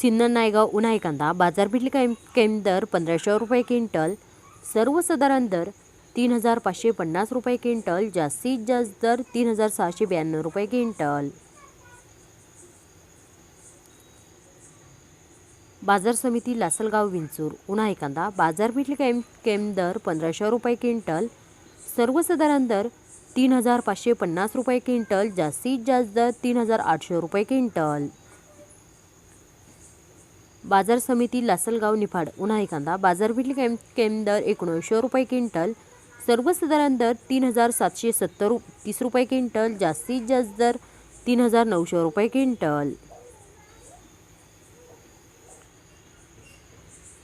सिन्नर नायगाव उन्हाळी कांदा. बाजारपेठली cam cam दर पंधराशे रुपये क्विंटल. सर्वसाधारण दर तीन हजार पाचशे पन्नास रुपये क्विंटल. जास्तीत जास्त दर तीन हजार सहाशे ब्याण्णव रुपये क्विंटल. बाजार समिती लासलगाव विंचूर उन्हाळी कांदा. बाजारपेठली कैम कैम दर पंधराशे रुपये क्विंटल. सर्वसाधारण दर तीन हजार पाचशे पन्नास रुपये क्विंटल. जास्तीत जास्त दर तीन हजार आठशे रुपये क्विंटल. बाजार समिती लासलगाव निफाड. उन्हाळी कांदा. बाजारपेठ कैम कैम दर एकोणऐंशी रुपये क्विंटल. सर्वसाधारण दर तीन हजार सातशे सत्तर रु तीस रुपये क्विंटल. जास्तीत जास्त दर तीन हजार नऊशे रुपये क्विंटल.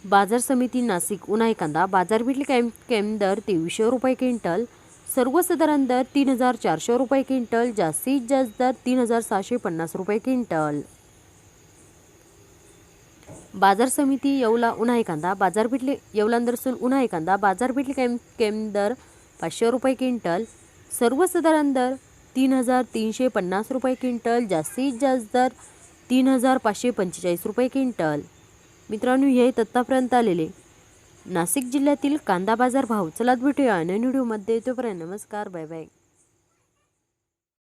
बाजार समिती नाशिक. उन्हाळी कांदा. बाजारपेठ कैम कैम दर तेवीसशे रुपये क्विंटल. सर्वसाधारण दर तीन हजार चारशे रुपये क्विंटल. जास्तीत जास्त दर तीन हजार सहाशे पन्नास रुपये क्विंटल. बाजार समिती येवला उन्हाळी कांदा बाजारपेठले येवलांदरसून उन्हाळी कांदा बाजारपेठले कैम कैम दर पाचशे रुपये क्विंटल सर्वसाधारण दर तीन हजार तीनशे पन्नास रुपये क्विंटल जास्तीत जास्त दर तीन हजार पाचशे पंचेचाळीस रुपये क्विंटल. मित्रांनो हे तत्तापर्यंत आलेले. नाशिक जिल्ह्यातील कांदा बाजार भाव चला भेटूया नवीन व्हिडिओमध्ये. तोपर्यंत नमस्कार बाय बाय.